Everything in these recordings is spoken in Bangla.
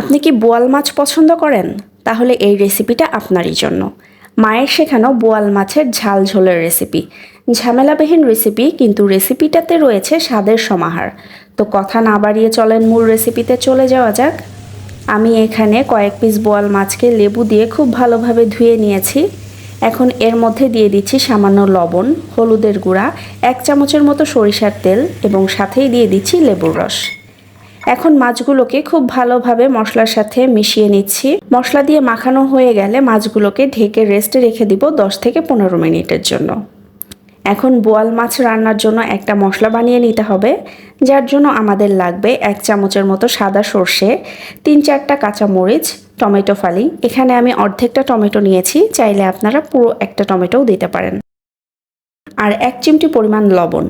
আপনি কি বোয়াল মাছ পছন্দ করেন? তাহলে এই রেসিপিটা আপনারই জন্য। মায়ের শেখানো বোয়াল মাছের ঝাল ঝোলের রেসিপি। ঝামেলাবিহীন রেসিপি, কিন্তু রেসিপিটাতে রয়েছে স্বাদের সমাহার। তো কথা না বাড়িয়ে চলেন মূল রেসিপিতে চলে যাওয়া যাক। আমি এখানে কয়েক পিস বোয়াল মাছকে লেবু দিয়ে খুব ভালোভাবে ধুয়ে নিয়েছি। এখন এর মধ্যে দিয়ে দিচ্ছি সামান্য লবণ, হলুদের গুঁড়া, এক চামচের মতো সরিষার তেল এবং সাথেই দিয়ে দিচ্ছি লেবুর রস। এখন মাছগুলোকে খুব ভালোভাবে মশলার সাথে মিশিয়ে নিচ্ছি। মশলা দিয়ে মাখানো হয়ে গেলে মাছগুলোকে ঢেকে রেস্টে রেখে দিব দশ থেকে পনেরো মিনিটের জন্য। এখন বোয়াল মাছ রান্নার জন্য একটা মশলা বানিয়ে নিতে হবে, যার জন্য আমাদের লাগবে এক চামচের মতো সাদা সর্ষে, তিন চারটা কাঁচা মরিচ, টমেটো ফালি। এখানে আমি অর্ধেকটা টমেটো নিয়েছি, চাইলে আপনারা পুরো একটা টমেটোও দিতে পারেন। আর এক চিমটি পরিমাণ লবণ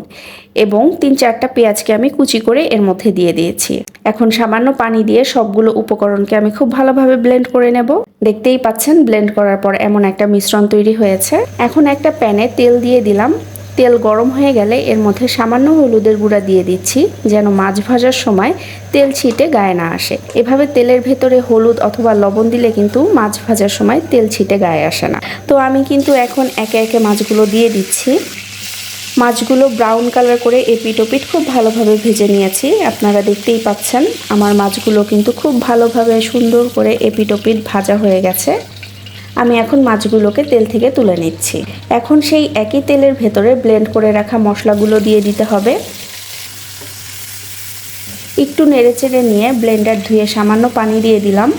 এবং তিন চারটা পেঁয়াজকে আমি কুচি করে এর মধ্যে দিয়ে দিয়েছি। এখন সামান্য পানি দিয়ে সবগুলো উপকরণকে আমি খুব ভালোভাবে ব্লেন্ড করে নেব। দেখতেই পাচ্ছেন ব্লেন্ড করার পর এমন একটা মিশ্রণ তৈরি হয়েছে। এখন একটা প্যানে তেল দিয়ে দিলাম। তেল গরম হয়ে গেলে এর মধ্যে সামান্য হলুদের গুঁড়া দিয়ে দিচ্ছি, যেন মাছ ভাজার সময় তেল ছিটে গায়ে না আসে। এভাবে তেলের ভেতরে হলুদ অথবা লবণ দিলে কিন্তু মাছ ভাজার সময় তেল ছিটে গায়ে আসে না। তো আমি কিন্তু এখন একে একে মাছগুলো দিয়ে দিচ্ছি। মাছগুলো ব্রাউন কালার করে এপিট ওপিট খুব ভালোভাবে ভেজে নিয়েছি। আপনারা দেখতেই পাচ্ছেন, আমার মাছগুলো কিন্তু খুব ভালোভাবে সুন্দর করে এপিট ওপিট ভাজা হয়ে গেছে। আমি এখন মাছগুলোকে তেল থেকে তুলে নিচ্ছি। এখন সেই একই তেলের ভেতরে ব্লেন্ড করে রাখা মশলাগুলো দিয়ে দিতে হবে। একটু নেড়েচেড়ে নিয়ে ব্লেন্ডার ধুয়ে সামান্য পানি দিয়ে দিলাম।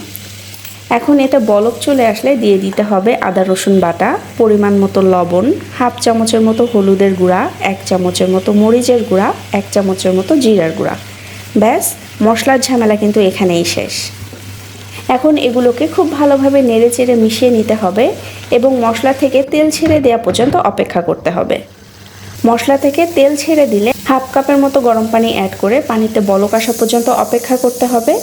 এখন এতে বলক চলে আসলে দিয়ে দিতে হবে আদা, রসুন বাটা, পরিমাণ মতো লবণ, হাফ চামচের মতো হলুদের গুঁড়া, এক চামচের মতো মরিচের গুঁড়া, এক চামচের মতো জিরার গুঁড়া। ব্যাস, মশলার ঝামেলা কিন্তু এখানেই শেষ। এখন এগুলোকে খুব ভালোভাবে নেড়ে চেড়ে মিশিয়ে নিতে হবে এবং মশলা থেকে তেল ছেড়ে দেওয়া পর্যন্ত অপেক্ষা করতে হবে। মশলা থেকে তেল ছেড়ে দিলে হাফ কাপের মতো গরম পানি অ্যাড করে পানিতে বলক আসা পর্যন্ত অপেক্ষা করতে হবে।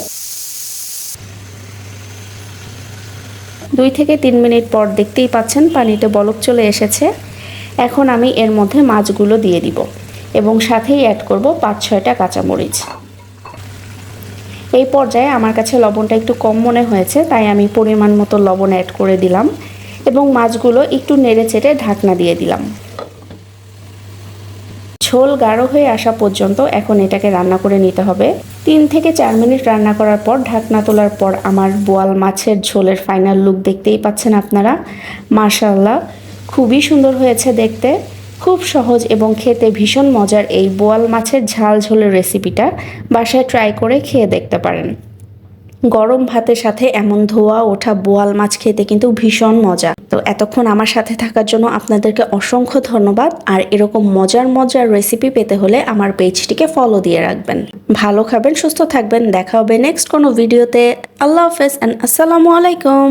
দুই থেকে তিন মিনিট পর দেখতেই পাচ্ছেন পানিতে বলক চলে এসেছে। এখন আমি এর মধ্যে মাছগুলো দিয়ে দিব এবং সাথেই অ্যাড করব পাঁচ ছয়টা কাঁচামরিচ। এই পর্যায়ে আমার কাছে লবণটা একটু কম মনে হয়েছে, তাই আমি পরিমাণ মতো লবণ অ্যাড করে দিলাম এবং মাছগুলো একটু নেড়ে চেড়ে ঢাকনা দিয়ে দিলাম। ঝোল গাঢ় হয়ে আসা পর্যন্ত এখন এটাকে রান্না করে নিতে হবে। তিন থেকে চার মিনিট রান্না করার পর ঢাকনা তোলার পর আমার বোয়াল মাছের ঝোলের ফাইনাল লুক দেখতেই পাচ্ছেন আপনারা। মাশাল্লাহ খুবই সুন্দর হয়েছে দেখতে। খুব সহজ এবং খেতে ভীষণ মজার এই বোয়াল মাছের ঝাল ঝোলের রেসিপিটা বাসায় ট্রাই করে খেয়ে দেখতে পারেন। গরম ভাতের সাথে এমন ধোয়া ওঠা বোয়াল মাছ খেতে কিন্তু ভীষণ মজা। তো এতক্ষণ আমার সাথে থাকার জন্য আপনাদেরকে অসংখ্য ধন্যবাদ আর এরকম মজার মজার রেসিপি পেতে হলে আমার পেজটিকে ফলো দিয়ে রাখবেন। ভালো খাবেন, সুস্থ থাকবেন, দেখা হবে নেক্সট কোনো ভিডিওতে আল্লাহ হাফেজ অ্যান্ড আসসালামু আলাইকুম।